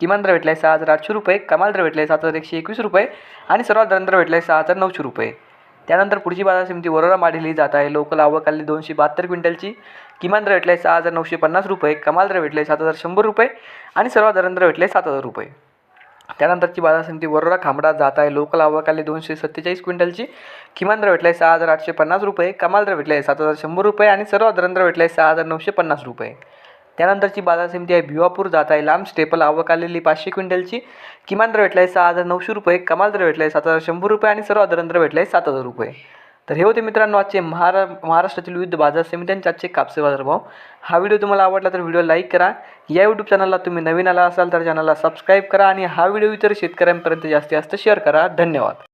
किमान दर भेटला आहे सहा हजार आठशे रुपये कमाल दर भेटला आहे सात हजार एकशे एकवीस रुपये आणि सर्वात दर भेटला आहे सहा हजार नऊशे रुपये. त्यानंतर पुढची बाजार समिती वरोरा माडेली जात आहे. लोकल आवक आली दोनशे बहात्तर क्विंटलची. किमान दर भेटला आहे सहा हजार नऊशे पन्नास रुपये कमाल दर भेटले सात हजार शंभर रुपये आणि सर्वात दर भेटला भेटले सात हजार रुपये. त्यानंतरची बाजार समिती वरोरा खांबडा जात आहे. लोकल आवक आली दोनशे सत्तेचाळीस क्विंटलची. किमान दर भेटला आहे सहा हजार आठशे पन्नास रुपये कमाल दर भेटला आहे सात हजार शंभर रुपये आणि सर्वात दर भेटला आहे सहा हजार नऊशे पन्नास रुपये. त्यानंतरची बाजार समिती आहे. भिवापूर जात आहे. लांब स्टेपल आवक आलेली पाचशे क्विंटलची. किमान दर भेटला आहे सहा हजार नऊशे रुपये. कमाल दर भेटला आहे सात हजार शंभर रुपये आणि सर्व दर दर भेटला आहे सात हजार रुपये. तर हे होते मित्रांनो आजचे महारा महाराष्ट्रातील विविध बाजार समित्यांचे आजचे कापसे बाजारभाव. हा व्हिडिओ तुम्हाला आवडला तर व्हिडिओ लाईक करा. या यूट्यूब चॅनलला तुम्ही नवीन आला असाल तर चॅनलला सबस्क्राईब करा आणि हा व्हिडिओ इतर शेतकऱ्यांपर्यंत जास्तीत जास्त शेअर करा. धन्यवाद.